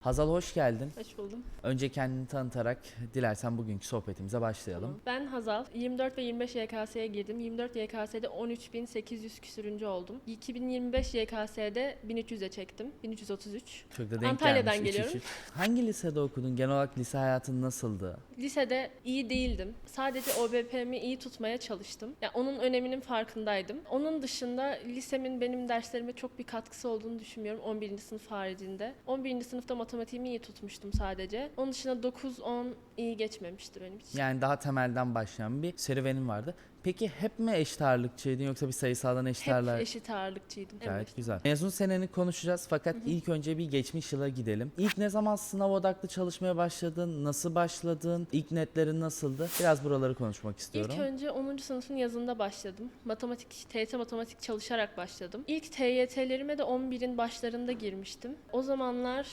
Hazal hoş geldin. Hoş buldum. Önce kendini tanıtarak dilersen bugünkü sohbetimize başlayalım. Ben Hazal. 24 ve 25 YKS'ye girdim. 24 YKS'de 13.800 küsürüncü oldum. 2025 YKS'de 1300'e çektim. 1333. Çok da denk Antalya'dan gelmiş, üç, geliyorum. üç, üç. Hangi lisede okudun? Genel olarak lise hayatın nasıldı? Lisede iyi değildim. Sadece OBP'mi iyi tutmaya çalıştım. Ya onun öneminin farkındaydım. Onun dışında lisemin benim derslerime çok bir katkısı olduğunu düşünmüyorum 11. sınıf haricinde. 11. sınıfta matematiğimi iyi tutmuştum sadece. Onun dışında 9-10 iyi geçmemişti benim için. Yani daha temelden başlayan bir serüvenin vardı. Peki hep mi eşit ağırlıkçıydın yoksa bir sayısaldan eşit Hep ağırlığa? eşit ağırlıkçıydım. Gayet başta. güzel. Mezun seneni konuşacağız fakat ilk önce bir geçmiş yıla gidelim. İlk ne zaman sınav odaklı çalışmaya başladın? Nasıl başladın? İlk netlerin nasıldı? Biraz buraları konuşmak istiyorum. İlk önce 10. sınıfın yazında başladım. Matematik, TYT matematik çalışarak başladım. İlk TYT'lerime de 11'in başlarında girmiştim. O zamanlar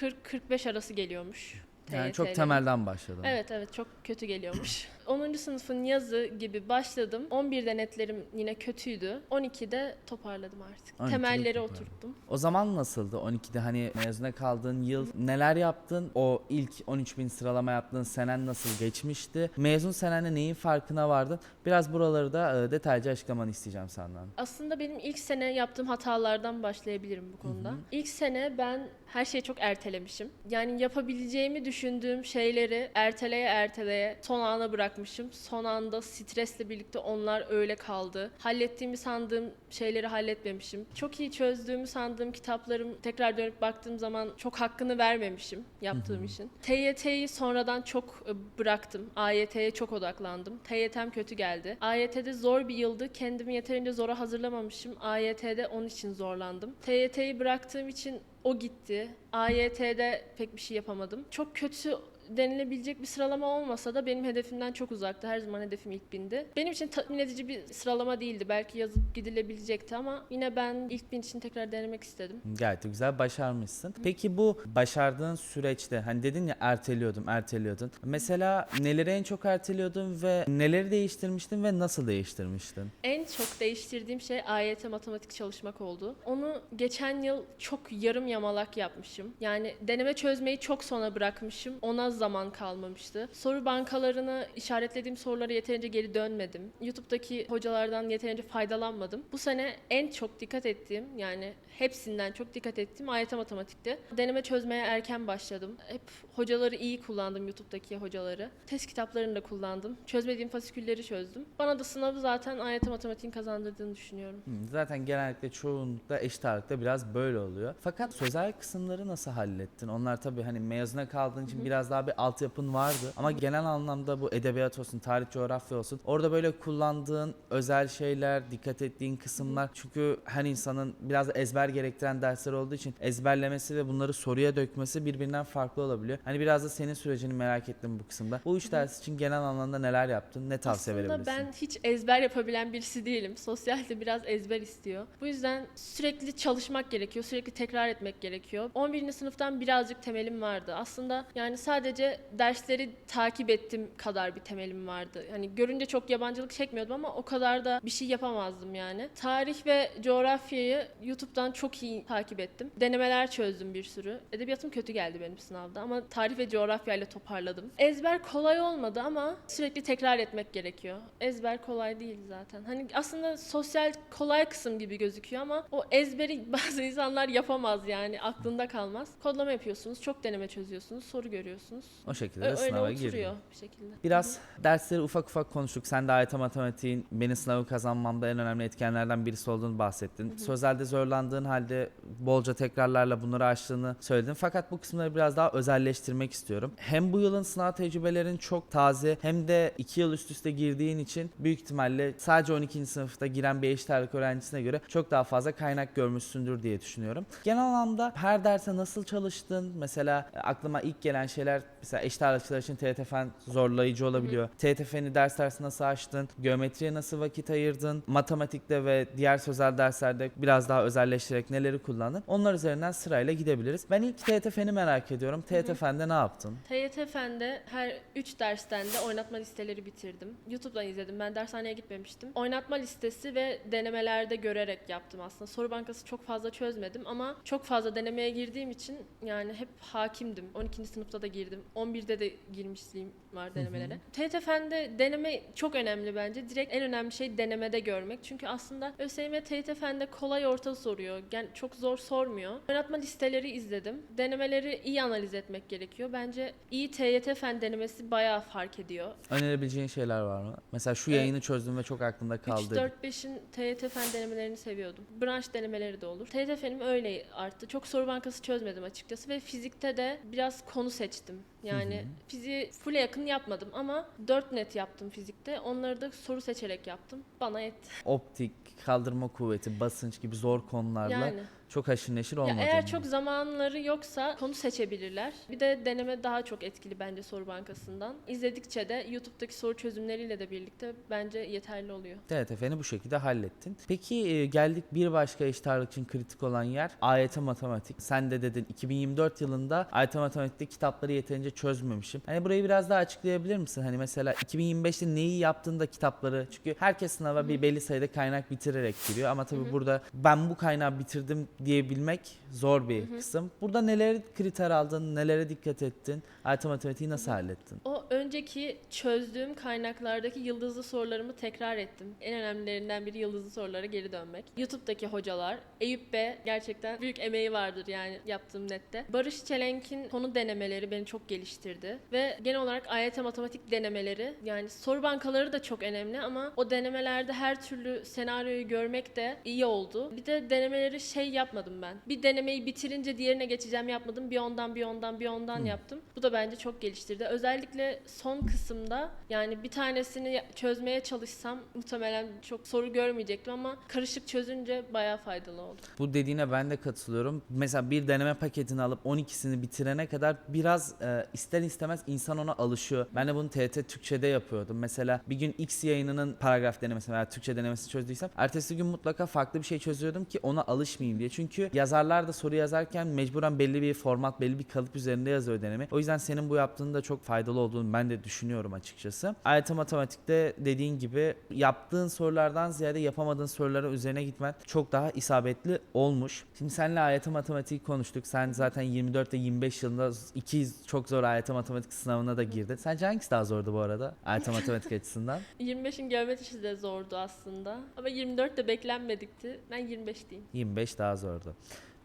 40-45 arası geliyormuş. yani çok TYT'lerim. temelden başladın. Evet evet çok kötü geliyormuş. 10. sınıfın yazı gibi başladım. 11'de netlerim yine kötüydü. 12'de toparladım artık. 12'de Temelleri toparladın. oturttum. O zaman nasıldı? 12'de hani mezuna kaldığın yıl neler yaptın? O ilk 13 bin sıralama yaptığın senen nasıl geçmişti? Mezun senenle neyin farkına vardın? Biraz buraları da e, detaylıca açıklamanı isteyeceğim senden. Aslında benim ilk sene yaptığım hatalardan başlayabilirim bu konuda. İlk sene ben her şeyi çok ertelemişim. Yani yapabileceğimi düşündüğüm şeyleri erteleye erteleye son ana bırakmışım. Son anda stresle birlikte onlar öyle kaldı. Hallettiğimi sandığım şeyleri halletmemişim. Çok iyi çözdüğümü sandığım kitaplarım tekrar dönüp baktığım zaman çok hakkını vermemişim yaptığım işin. TYT'yi sonradan çok e, bıraktım. AYT'ye çok odaklandım. TYT'm kötü geldi. AYT'de zor bir yıldı. Kendimi yeterince zora hazırlamamışım. AYT'de onun için zorlandım. TYT'yi bıraktığım için o gitti. AYT'de pek bir şey yapamadım. Çok kötü denilebilecek bir sıralama olmasa da benim hedefimden çok uzaktı. Her zaman hedefim ilk bindi. Benim için tatmin edici bir sıralama değildi. Belki yazıp gidilebilecekti ama yine ben ilk bin için tekrar denemek istedim. Gayet de güzel başarmışsın. Peki bu başardığın süreçte hani dedin ya erteliyordum, erteliyordun. Mesela neleri en çok erteliyordun ve neleri değiştirmiştin ve nasıl değiştirmiştin? En çok değiştirdiğim şey AYT matematik çalışmak oldu. Onu geçen yıl çok yarım yamalak yapmışım. Yani deneme çözmeyi çok sona bırakmışım. Ona zaman kalmamıştı. Soru bankalarını işaretlediğim sorulara yeterince geri dönmedim. YouTube'daki hocalardan yeterince faydalanmadım. Bu sene en çok dikkat ettiğim yani hepsinden çok dikkat ettiğim AYT matematikti. Deneme çözmeye erken başladım. Hep hocaları iyi kullandım YouTube'daki hocaları. Test kitaplarını da kullandım. Çözmediğim fasikülleri çözdüm. Bana da sınavı zaten AYT matematiğin kazandırdığını düşünüyorum. Zaten genellikle çoğunlukla eşit ağırlıkta biraz böyle oluyor. Fakat sözel kısımları nasıl hallettin? Onlar tabii hani mezuna kaldığın için biraz daha bir altyapın vardı. Ama genel anlamda bu edebiyat olsun, tarih, coğrafya olsun. Orada böyle kullandığın özel şeyler, dikkat ettiğin kısımlar. Çünkü her insanın biraz ezber gerektiren dersler olduğu için ezberlemesi ve bunları soruya dökmesi birbirinden farklı olabiliyor. Hani biraz da senin sürecini merak ettim bu kısımda. Bu üç ders için genel anlamda neler yaptın? Ne tavsiye Aslında verebilirsin? ben hiç ezber yapabilen birisi değilim. Sosyalde biraz ezber istiyor. Bu yüzden sürekli çalışmak gerekiyor, sürekli tekrar etmek gerekiyor. 11. sınıftan birazcık temelim vardı. Aslında yani sadece dersleri takip ettim kadar bir temelim vardı. Hani görünce çok yabancılık çekmiyordum ama o kadar da bir şey yapamazdım yani. Tarih ve coğrafyayı YouTube'dan çok iyi takip ettim. Denemeler çözdüm bir sürü. Edebiyatım kötü geldi benim sınavda ama tarih ve coğrafyayla toparladım. Ezber kolay olmadı ama sürekli tekrar etmek gerekiyor. Ezber kolay değil zaten. Hani aslında sosyal kolay kısım gibi gözüküyor ama o ezberi bazı insanlar yapamaz yani aklında kalmaz. Kodlama yapıyorsunuz, çok deneme çözüyorsunuz, soru görüyorsunuz. O şekilde Ö- de Öyle sınava oturuyor giriyor. bir şekilde. Biraz dersleri ufak ufak konuştuk. Sen de AYT matematiğin beni sınavı kazanmamda en önemli etkenlerden birisi olduğunu bahsettin. Sözelde zorlandığın halde bolca tekrarlarla bunları aştığını söyledin. Fakat bu kısımları biraz daha özelleştirmek istiyorum. Hem bu yılın sınav tecrübelerin çok taze hem de 2 yıl üst üste girdiğin için büyük ihtimalle sadece 12. sınıfta giren bir eşit ağırlık öğrencisine göre çok daha fazla kaynak görmüşsündür diye düşünüyorum. Genel anlamda her derse nasıl çalıştın? Mesela e, aklıma ilk gelen şeyler mesela eşit ağırlıkçılar için fen zorlayıcı olabiliyor. TYT feni ders dersi nasıl açtın? Geometriye nasıl vakit ayırdın? Matematikte ve diğer sözel derslerde biraz daha özelleştirerek neleri kullandın? Onlar üzerinden sırayla gidebiliriz. Ben ilk feni merak ediyorum. Fende ne yaptın? TYT Fen'de her 3 dersten de oynatma listeleri bitirdim. YouTube'dan izledim. Ben dershaneye gitmemiştim. Oynatma listesi ve denemelerde görerek yaptım aslında. Soru bankası çok fazla çözmedim ama çok fazla denemeye girdiğim için yani hep hakimdim. 12. sınıfta da girdim. 11'de de girmişliğim var denemelere. Fen'de deneme çok önemli bence. Direkt en önemli şey denemede görmek. Çünkü aslında ÖSYM TYT Fen'de kolay orta soruyor. Yani çok zor sormuyor. Oynatma listeleri izledim. Denemeleri iyi analiz etmek gerekiyor. Bence iyi TYT Fen denemesi bayağı fark ediyor. Önerebileceğin şeyler var mı? Mesela şu Evet. yayını çözdüm ve çok aklımda 3, kaldı. 4, 5'in TYT Fen denemelerini seviyordum. Branş denemeleri de olur. TYT Fen'im öyle arttı. Çok soru bankası çözmedim açıkçası ve fizikte de biraz konu seçtim. Yani fiziği full'e yakın yapmadım ama 4 net yaptım fizikte. Onları da soru seçerek yaptım. Bana yetti. Optik, kaldırma kuvveti, basınç gibi zor konularla Yani. Çok haşır neşir Ya olmadın. eğer çok zamanları yoksa konu seçebilirler. Bir de deneme daha çok etkili bence soru bankasından. İzledikçe de YouTube'daki soru çözümleriyle de birlikte bence yeterli oluyor. Evet efendim bu şekilde hallettin. Peki e, geldik bir başka eşit ağırlık için kritik olan yer AYT matematik. Sen de dedin 2024 yılında AYT matematikte kitapları yeterince çözmemişim. Hani burayı biraz daha açıklayabilir misin? Hani mesela 2025'te neyi yaptığında kitapları çünkü herkes sınava bir belli sayıda kaynak bitirerek giriyor ama tabii burada ben bu kaynağı bitirdim diyebilmek zor bir kısım. Burada neleri kriter aldın, nelere dikkat ettin? AYT matematiği nasıl hallettin? O önceki çözdüğüm kaynaklardaki yıldızlı sorularımı tekrar ettim. En önemlilerinden biri yıldızlı sorulara geri dönmek. YouTube'daki hocalar, Eyüp Bey gerçekten büyük emeği vardır yani yaptığım nette. Barış Çelenk'in konu denemeleri beni çok geliştirdi. Ve genel olarak AYT matematik denemeleri yani soru bankaları da çok önemli ama o denemelerde her türlü senaryoyu görmek de iyi oldu. Bir de denemeleri şey yapmadım ben. Bir denemeyi bitirince diğerine geçeceğim yapmadım. Bir ondan bir ondan bir ondan yaptım. Bu da bence çok geliştirdi. Özellikle son kısımda yani bir tanesini çözmeye çalışsam muhtemelen çok soru görmeyecektim ama karışık çözünce bayağı faydalı oldu. Bu dediğine ben de katılıyorum. Mesela bir deneme paketini alıp 12'sini bitirene kadar biraz e, ister istemez insan ona alışıyor. Ben de bunu TRT Türkçe'de yapıyordum. Mesela bir gün X yayınının paragraf denemesi veya Türkçe denemesi çözdüysem ertesi gün mutlaka farklı bir şey çözüyordum ki ona alışmayayım diye. Çünkü yazarlar da soru yazarken mecburen belli bir format, belli bir kalıp üzerinde yazıyor deneme. O yüzden senin bu yaptığın da çok faydalı olduğunu ben de düşünüyorum açıkçası. AYT matematikte dediğin gibi yaptığın sorulardan ziyade yapamadığın sorulara üzerine gitmen çok daha isabetli olmuş. Şimdi seninle AYT matematiği konuştuk. Sen zaten 24 ile 25 yılında iki çok zor AYT matematik sınavına da girdin. Sence hangisi daha zordu bu arada AYT matematik açısından? 25'in geometrisi de zordu aslında ama 24 de beklenmedikti. Ben 25 diyeyim. 25 daha zordu.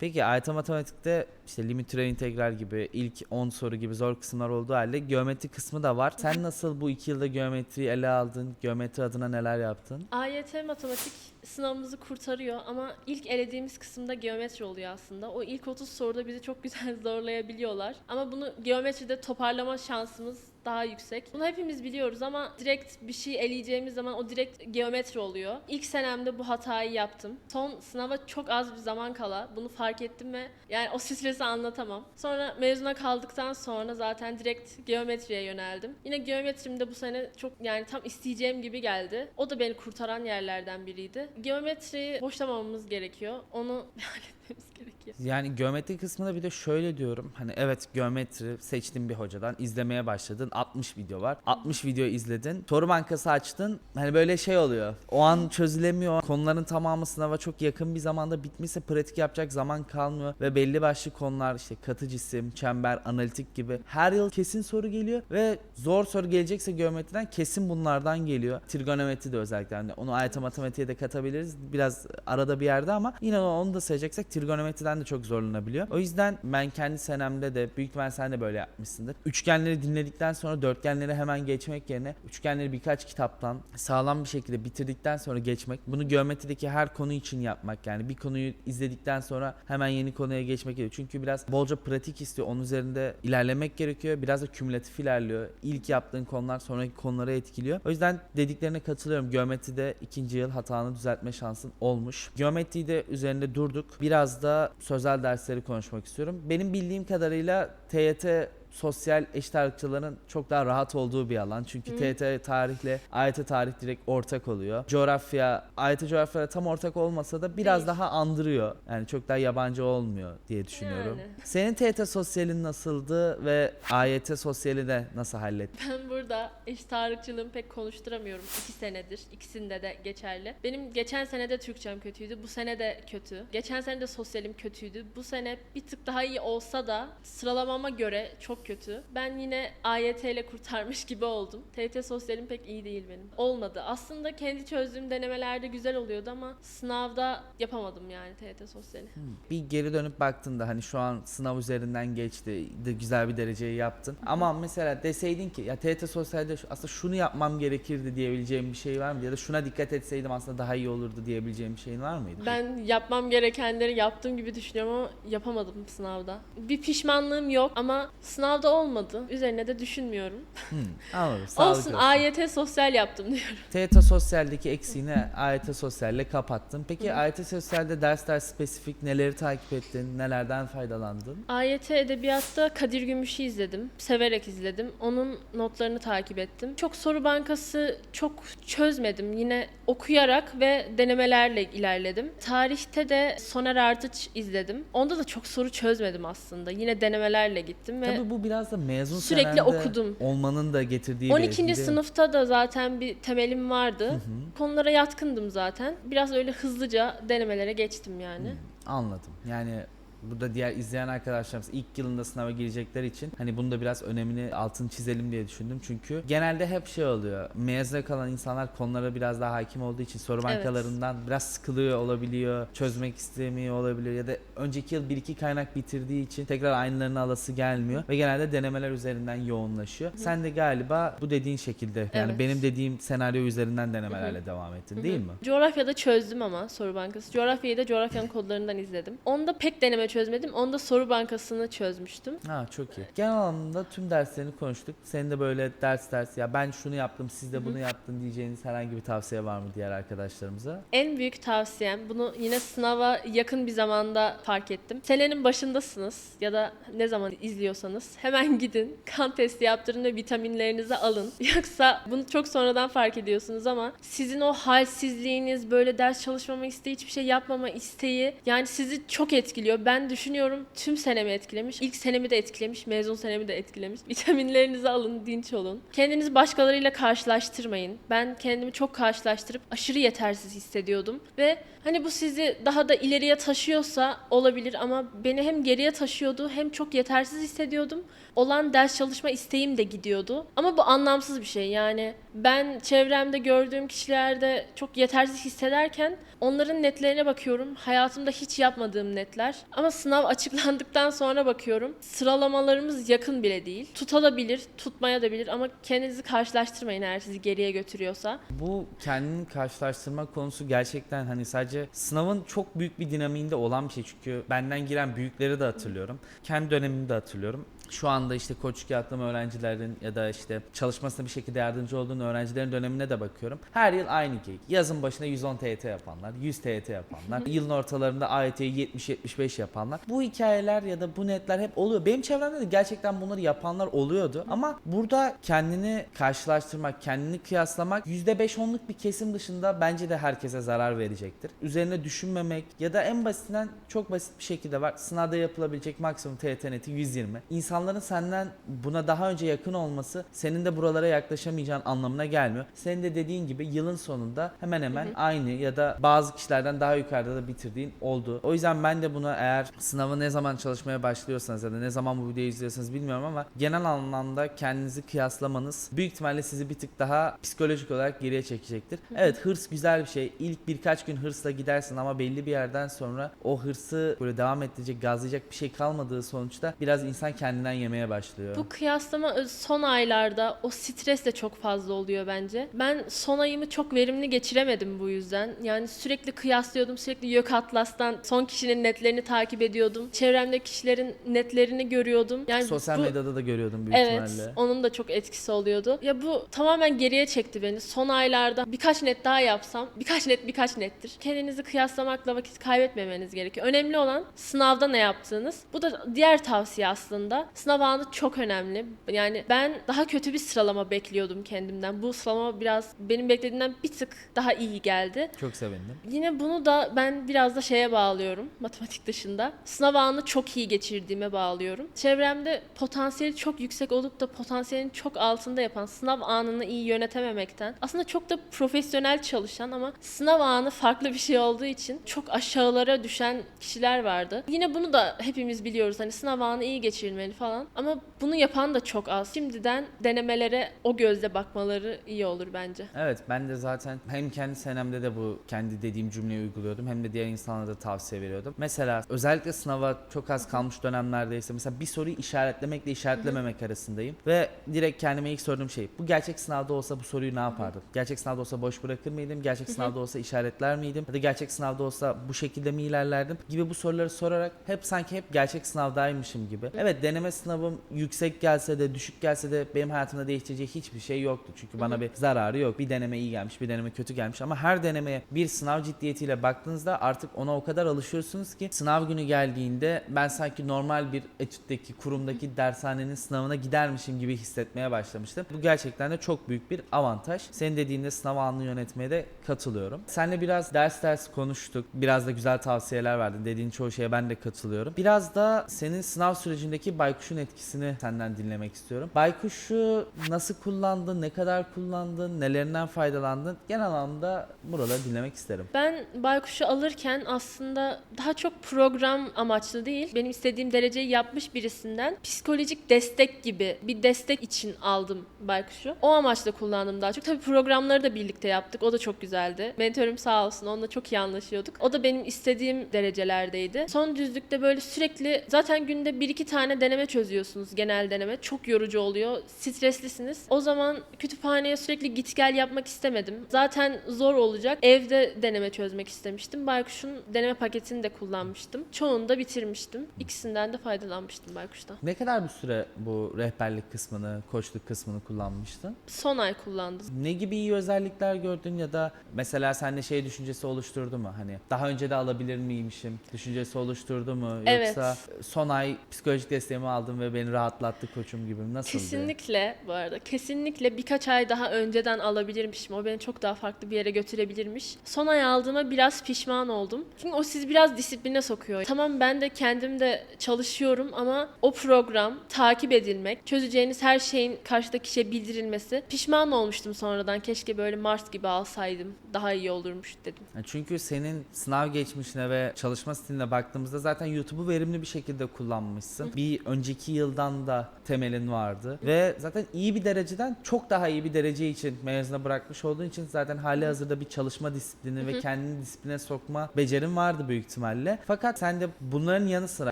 Peki AYT matematikte işte limit türev integral gibi ilk 10 soru gibi zor kısımlar olduğu halde geometri kısmı da var. Sen nasıl bu iki yılda geometriyi ele aldın? Geometri adına neler yaptın? AYT matematik sınavımızı kurtarıyor ama ilk elediğimiz kısımda geometri oluyor aslında. O ilk 30 soruda bizi çok güzel zorlayabiliyorlar. Ama bunu geometride toparlama şansımız daha yüksek. Bunu hepimiz biliyoruz ama direkt bir şey eleyeceğimiz zaman o direkt geometri oluyor. İlk senemde bu hatayı yaptım. Son sınava çok az bir zaman kala bunu fark ettim ve yani o stresi anlatamam. Sonra mezuna kaldıktan sonra zaten direkt geometriye yöneldim. Yine geometrim de bu sene çok yani tam isteyeceğim gibi geldi. O da beni kurtaran yerlerden biriydi. Geometriyi boşlamamamız gerekiyor. Onu halletmemiz gerekiyor. Yani geometri kısmında bir de şöyle diyorum. Hani evet geometri seçtin bir hocadan izlemeye başladın. 60 video var. 60 video izledin. Soru bankası açtın. Hani böyle şey oluyor. O an çözülemiyor. Konuların tamamı sınava çok yakın bir zamanda bitmişse pratik yapacak zaman kalmıyor. Ve belli başlı konular işte katı cisim, çember, analitik gibi her yıl kesin soru geliyor. Ve zor soru gelecekse geometriden kesin bunlardan geliyor. Trigonometri de özellikle. Hani onu AYT matematiğe de katabiliriz. Biraz arada bir yerde ama yine onu da sayacaksak trigonometriden de çok zorlanabiliyor. O yüzden ben kendi senemde de büyük ihtimal sen de böyle yapmışsındır. Üçgenleri dinledikten sonra dörtgenleri hemen geçmek yerine üçgenleri birkaç kitaptan sağlam bir şekilde bitirdikten sonra geçmek. Bunu geometrideki her konu için yapmak yani bir konuyu izledikten sonra hemen yeni konuya geçmek gerekiyor. Çünkü biraz bolca pratik istiyor. Onun üzerinde ilerlemek gerekiyor. Biraz da kümülatif ilerliyor. İlk yaptığın konular sonraki konulara etkiliyor. O yüzden dediklerine katılıyorum. Geometride ikinci yıl hatanı düzeltme şansın olmuş. Geometride üzerinde durduk. Biraz da sözel dersleri konuşmak istiyorum. Benim bildiğim kadarıyla TYT sosyal eşit ağırlıkçıların çok daha rahat olduğu bir alan. Çünkü TET tarihle AYT tarih direkt ortak oluyor. Coğrafya, AYT coğrafya tam ortak olmasa da biraz Değil. daha andırıyor. Yani çok daha yabancı olmuyor diye düşünüyorum. Yani. Senin TET sosyalin nasıldı ve AYT sosyali de nasıl hallettin? Ben burada eşit ağırlıkçılığımı pek konuşturamıyorum. iki senedir. İkisinde de geçerli. Benim geçen sene de Türkçem kötüydü. Bu sene de kötü. Geçen sene de sosyalim kötüydü. Bu sene bir tık daha iyi olsa da sıralamama göre çok kötü. Ben yine AYT ile kurtarmış gibi oldum. TYT sosyalim pek iyi değil benim. Olmadı. Aslında kendi çözdüğüm denemelerde güzel oluyordu ama sınavda yapamadım yani TYT sosyali. Bir geri dönüp baktığında hani şu an sınav üzerinden geçti, de güzel bir dereceyi yaptın. Ama mesela deseydin ki ya TET sosyalde şu- aslında şunu yapmam gerekirdi diyebileceğim bir şey var mı? Ya da şuna dikkat etseydim aslında daha iyi olurdu diyebileceğim bir şeyin var mıydı? Ben yapmam gerekenleri yaptığım gibi düşünüyorum ama yapamadım sınavda. Bir pişmanlığım yok ama sınavda olmadı. Üzerine de düşünmüyorum. Hmm, anladım. Sağlık olsun olsun. AYT sosyal yaptım diyorum. TET sosyaldeki eksiğini AYT sosyalle kapattın. Peki AYT sosyalde dersler spesifik neleri takip ettin? Nelerden faydalandın? AYT Edebiyat'ta Kadir Gümüş'ü izledim. Severek izledim. Onun notlarını takip ettim. Çok soru bankası çok çözmedim. Yine okuyarak ve denemelerle ilerledim. Tarihte de Soner Ardıç izledim. Onda da çok soru çözmedim aslında. Yine denemelerle gittim ve Tabii bu biraz da mezun Sürekli okudum. olmanın da getirdiği bir 12. etki. sınıfta da zaten bir temelim vardı. Konulara yatkındım zaten. Biraz öyle hızlıca denemelere geçtim yani. Anladım. Yani burada diğer izleyen arkadaşlarımız ilk yılında sınava girecekler için hani bunu da biraz önemini altını çizelim diye düşündüm. Çünkü genelde hep şey oluyor. Mezuna kalan insanlar konulara biraz daha hakim olduğu için soru Evet. bankalarından biraz sıkılıyor olabiliyor. Çözmek istemiyor olabiliyor ya da önceki yıl bir iki kaynak bitirdiği için tekrar aynılarını alası gelmiyor ve genelde denemeler üzerinden yoğunlaşıyor. Sen de galiba bu dediğin şekilde yani Evet. benim dediğim senaryo üzerinden denemelerle devam ettin değil mi? Coğrafyada çözdüm ama soru bankası. Coğrafyayı da coğrafyanın kodlarından izledim. Onda pek deneme çözmedim. Onda soru bankasını çözmüştüm. Ha çok iyi. Genel anlamda tüm derslerini konuştuk. Senin de böyle ders ders ya ben şunu yaptım siz de bunu yaptın diyeceğiniz herhangi bir tavsiye var mı diğer arkadaşlarımıza? En büyük tavsiyem bunu yine sınava yakın bir zamanda fark ettim. Senenin başındasınız ya da ne zaman izliyorsanız hemen gidin kan testi yaptırın ve vitaminlerinizi alın. Yoksa bunu çok sonradan fark ediyorsunuz ama sizin o halsizliğiniz böyle ders çalışmama isteği hiçbir şey yapmama isteği yani sizi çok etkiliyor. Ben düşünüyorum tüm senemi etkilemiş. İlk senemi de etkilemiş. Mezun senemi de etkilemiş. Vitaminlerinizi alın, dinç olun. Kendinizi başkalarıyla karşılaştırmayın. Ben kendimi çok karşılaştırıp aşırı yetersiz hissediyordum. Ve hani bu sizi daha da ileriye taşıyorsa olabilir ama beni hem geriye taşıyordu hem çok yetersiz hissediyordum. Olan ders çalışma isteğim de gidiyordu. Ama bu anlamsız bir şey. Yani ben çevremde gördüğüm kişilerde çok yetersiz hissederken onların netlerine bakıyorum. Hayatımda hiç yapmadığım netler. Ama sınav açıklandıktan sonra bakıyorum. Sıralamalarımız yakın bile değil. Tutabilir, tutmaya da bilir ama kendinizi karşılaştırmayın eğer sizi geriye götürüyorsa. Bu kendini karşılaştırma konusu gerçekten hani sadece sınavın çok büyük bir dinamiğinde olan bir şey. Çünkü benden giren büyükleri de hatırlıyorum. Kendi dönemimi de hatırlıyorum. Şu anda işte koçluk yaptığım öğrencilerin ya da işte çalışmasına bir şekilde yardımcı olduğum öğrencilerin dönemine de bakıyorum. Her yıl aynı geyik. Yazın başına 110 TYT yapanlar, 100 TYT yapanlar, yılın ortalarında AYT'yi 70-75 yapanlar. Bu hikayeler ya da bu netler hep oluyor. Benim çevremde de gerçekten bunları yapanlar oluyordu. Ama burada kendini karşılaştırmak, kendini kıyaslamak %5-10'luk bir kesim dışında bence de herkese zarar verecektir. Üzerine düşünmemek ya da en basitinden çok basit bir şekilde var. Sınavda yapılabilecek maksimum TYT neti 120. İnsanların senden buna daha önce yakın olması senin de buralara yaklaşamayacağın anlamına gelmiyor. Senin de dediğin gibi yılın sonunda hemen hemen aynı ya da bazı kişilerden daha yukarıda da bitirdiğin oldu. O yüzden ben de buna eğer sınavı ne zaman çalışmaya başlıyorsanız ya da ne zaman bu videoyu izliyorsanız bilmiyorum ama genel anlamda kendinizi kıyaslamanız büyük ihtimalle sizi bir tık daha psikolojik olarak geriye çekecektir. Evet hırs güzel bir şey. İlk birkaç gün hırsla gidersin ama belli bir yerden sonra o hırsı böyle devam ettirecek, gazlayacak bir şey kalmadığı sonuçta biraz insan kendinden yemeye başlıyor. Bu kıyaslama öz- son aylarda o stres de çok fazla oluyor bence. Ben son ayımı çok verimli geçiremedim bu yüzden. Yani sürekli kıyaslıyordum, sürekli Yok Atlas'tan son kişinin netlerini takip ediyordum. Çevremdeki kişilerin netlerini görüyordum. Yani Sosyal bu- medyada da görüyordum büyük Evet, ihtimalle. onun da çok etkisi oluyordu. Ya bu tamamen geriye çekti beni. Son aylarda birkaç net daha yapsam, birkaç net birkaç nettir. Kendinizi kıyaslamakla vakit kaybetmemeniz gerekiyor. Önemli olan sınavda ne yaptığınız. Bu da diğer tavsiye aslında. Sınav anı çok önemli. Yani ben daha kötü bir sıralama bekliyordum kendimden. Bu sıralama biraz benim beklediğimden bir tık daha iyi geldi. Çok sevindim. Yine bunu da ben biraz da şeye bağlıyorum matematik dışında. Sınav anını çok iyi geçirdiğime bağlıyorum. Çevremde potansiyeli çok yüksek olup da potansiyelin çok altında yapan, sınav anını iyi yönetememekten, aslında çok da profesyonel çalışan ama sınav anı farklı bir şey olduğu için çok aşağılara düşen kişiler vardı. Yine bunu da hepimiz biliyoruz. Hani sınav anı iyi geçirilmeli falan ama bunu yapan da çok az. Şimdiden denemelere o gözle bakmaları iyi olur bence. Evet ben de zaten hem kendi senemde de bu kendi dediğim cümleyi uyguluyordum hem de diğer insanlara da tavsiye veriyordum. Mesela özellikle sınava çok az kalmış dönemlerdeyse mesela bir soruyu işaretlemekle işaretlememek arasındayım ve direkt kendime ilk sorduğum şey bu gerçek sınavda olsa bu soruyu ne yapardım? Gerçek sınavda olsa boş bırakır mıydım? Gerçek sınavda olsa işaretler miydim? Ya da gerçek sınavda olsa bu şekilde mi ilerlerdim? Gibi bu soruları sorarak hep sanki hep gerçek sınavdaymışım gibi. Evet deneme sınavım yüksek gelse de düşük gelse de benim hayatımda değiştirecek hiçbir şey yoktu. Çünkü bana bir zararı yok. Bir deneme iyi gelmiş, bir deneme kötü gelmiş ama her denemeye bir sınav ciddiyetiyle baktığınızda artık ona o kadar alışıyorsunuz ki sınav günü geldiğinde ben sanki normal bir etütteki, kurumdaki dershanenin sınavına gidermişim gibi hissetmeye başlamıştım. Bu gerçekten de çok büyük bir avantaj. Senin dediğinde sınav anını yönetmeye de katılıyorum. Seninle biraz ders ders konuştuk. Biraz da güzel tavsiyeler verdin. Dediğin çoğu şeye ben de katılıyorum. Biraz da senin sınav sürecindeki baykuşun etkisini senden dinlemek istiyorum. Baykuşu nasıl kullandın, ne kadar kullandın, nelerinden faydalandın? Genel anlamda buraları dinlemek isterim. Ben Baykuş'u alırken aslında daha çok program amaçlı değil, benim istediğim dereceyi yapmış birisinden psikolojik destek gibi bir destek için aldım Baykuş'u. O amaçla kullandım daha çok. Tabii programları da birlikte yaptık. O da çok güzeldi. Mentörüm sağ olsun. Onunla çok iyi anlaşıyorduk. O da benim istediğim derecelerdeydi. Son düzlükte böyle sürekli zaten günde bir iki tane deneme çözüyorsunuz. Genel deneme. Çok yorucu oluyor. Streslisiniz. O zaman kütüphaneye sürekli git gel yapmak istemedim. Zaten zor olacak. Evde deneme çözmek istemiştim. Baykuş'un deneme paketini de kullanmıştım. Çoğunu da bitirmiştim. İkisinden de faydalanmıştım Baykuş'tan. Ne kadar bir süre bu rehberlik kısmını, koçluk kısmını kullanmıştın? Son ay kullandım. Ne gibi iyi özellikler gördün ya da mesela sende şey düşüncesi oluşturdu mu? Hani daha önce de alabilir miymişim düşüncesi oluşturdu mu? Evet. Yoksa son ay psikolojik desteğimi aldım ve beni rahatlattı koçum gibi nasıldı? Kesinlikle bu arada. Kesinlikle birkaç ay daha önceden alabilirmişim. O beni çok daha farklı bir yere götürebilirmiş. Son ay aldığıma biraz pişman oldum. Çünkü o sizi biraz disipline sokuyor. Tamam ben de kendim de çalışıyorum ama o program takip edilmek, çözeceğiniz her şeyin karşıdaki kişiye bildirilmesi. Pişman olmuştum sonradan. Keşke böyle Mars gibi alsaydım. Daha iyi olurmuş dedim. Çünkü senin sınav geçmişine ve çalışma stiline baktığımızda zaten YouTube'u verimli bir şekilde kullanmışsın. Bir önceki yıldan da temelin vardı ve zaten iyi bir dereceden çok daha iyi bir derece için mezuna bırakmış olduğun için zaten hali hazırda bir çalışma disiplini ve kendini disipline sokma becerin vardı büyük ihtimalle. Fakat sen de bunların yanı sıra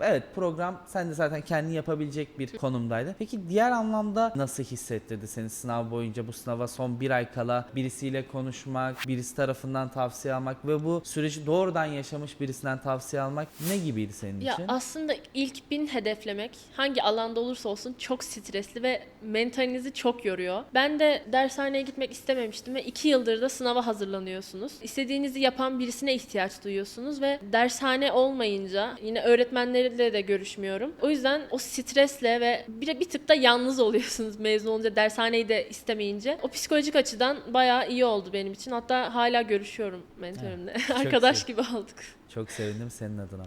evet program sen de zaten kendini yapabilecek bir konumdaydı. Peki diğer anlamda nasıl hissettirdi seni sınav boyunca bu sınava son bir ay kala birisiyle konuşmak, birisi tarafından tavsiye almak ve bu süreci doğrudan yaşamış birisinden tavsiye almak ne gibiydi senin Ya için? aslında ilk bin hedeflemek hangi alanda olursa olsun çok stresli ve mentalinizi çok yoruyor. Ben de dershaneye gitmek istememiştim ve iki yıldır da sınava hazırlanıyorsunuz. İstediğinizi yapan birisine ihtiyaç duyuyorsunuz ve dershane olmayınca yine öğretmenlerle de görüşmüyorum. O yüzden o stresle ve bir, bir tık da yalnız oluyorsunuz mezun olunca dershaneyi de istemeyince. O psikolojik açıdan bayağı iyi oldu benim için. Hatta hala görüşüyorum mentörümle. Arkadaş sev- gibi olduk. Çok sevindim senin adına.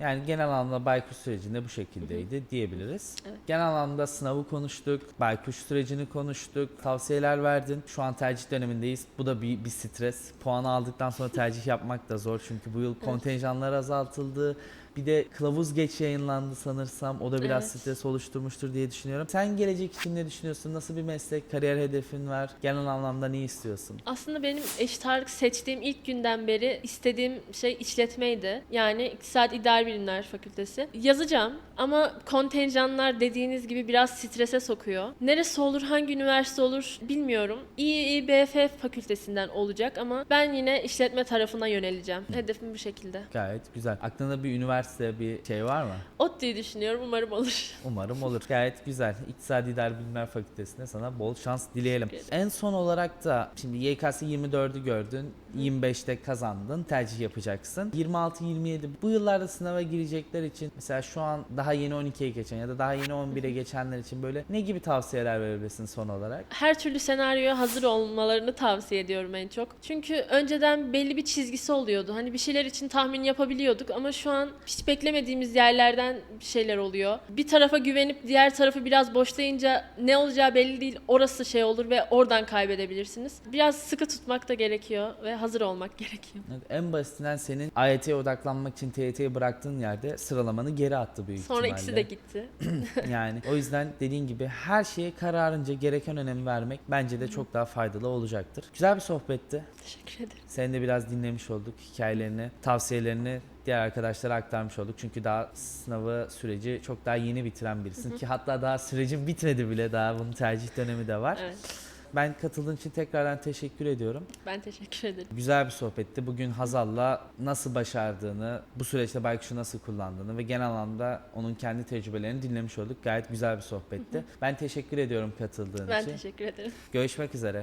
Yani genel anlamda Baykuş sürecinde bu şekildeydi diyebiliriz. Evet. Genel anlamda sınavı konuştuk, Baykuş sürecini konuştuk, tavsiyeler verdin. Şu an tercih dönemindeyiz. Bu da bir, bir stres. Puanı aldıktan sonra tercih yapmak da zor çünkü bu yıl kontenjanlar azaltıldı. Bir de kılavuz geç yayınlandı sanırsam. O da biraz Evet. stres oluşturmuştur diye düşünüyorum. Sen gelecek için ne düşünüyorsun? Nasıl bir meslek, kariyer hedefin var? Genel anlamda ne istiyorsun? Aslında benim eşit ağırlık seçtiğim ilk günden beri istediğim şey işletmeydi. Yani İktisat İdari Bilimler Fakültesi. Yazacağım ama kontenjanlar dediğiniz gibi biraz strese sokuyor. Neresi olur, hangi üniversite olur bilmiyorum. İİBF fakültesinden olacak ama ben yine işletme tarafına yöneleceğim. Hedefim bu şekilde. Gayet güzel. Aklında bir üniversite üniversite bir şey var mı? ODTÜ'yü düşünüyorum. Umarım olur. Umarım olur. Gayet güzel. İktisadi İdari Bilimler Fakültesi'nde sana bol şans dileyelim. En son olarak da şimdi YKS 24'ü gördün. 25'te kazandın. Tercih yapacaksın. 26-27 bu yıllarda sınava girecekler için mesela şu an daha yeni 12'ye geçen ya da daha yeni 11'e geçenler için böyle ne gibi tavsiyeler verebilirsin son olarak? Her türlü senaryoya hazır olmalarını tavsiye ediyorum en çok. Çünkü önceden belli bir çizgisi oluyordu. Hani bir şeyler için tahmin yapabiliyorduk ama şu an hiç beklemediğimiz yerlerden şeyler oluyor. Bir tarafa güvenip diğer tarafı biraz boşlayınca ne olacağı belli değil. Orası şey olur ve oradan kaybedebilirsiniz. Biraz sıkı tutmak da gerekiyor ve hazır olmak gerekiyor. Evet, En basitinden senin AYT'ye odaklanmak için TYT'yi bıraktığın yerde sıralamanı geri attı büyük Sonra ihtimalle. ikisi de gitti. yani o yüzden dediğin gibi her şeye kararınca gereken önemi vermek bence de çok daha faydalı olacaktır. Güzel bir sohbetti. Teşekkür ederim. Seni de biraz dinlemiş olduk. Hikayelerini, tavsiyelerini diğer arkadaşlara aktarmış olduk. Çünkü daha sınavı süreci çok daha yeni bitiren birisin ki hatta daha sürecin bitmedi bile daha bunun tercih dönemi de var. Evet. Ben katıldığın için tekrardan teşekkür ediyorum. Ben teşekkür ederim. Güzel bir sohbetti. Bugün Hazal'la nasıl başardığını, bu süreçte Baykuş'u nasıl kullandığını ve genel anlamda onun kendi tecrübelerini dinlemiş olduk. Gayet güzel bir sohbetti. Ben teşekkür ediyorum katıldığın Ben için. teşekkür ederim. Görüşmek üzere.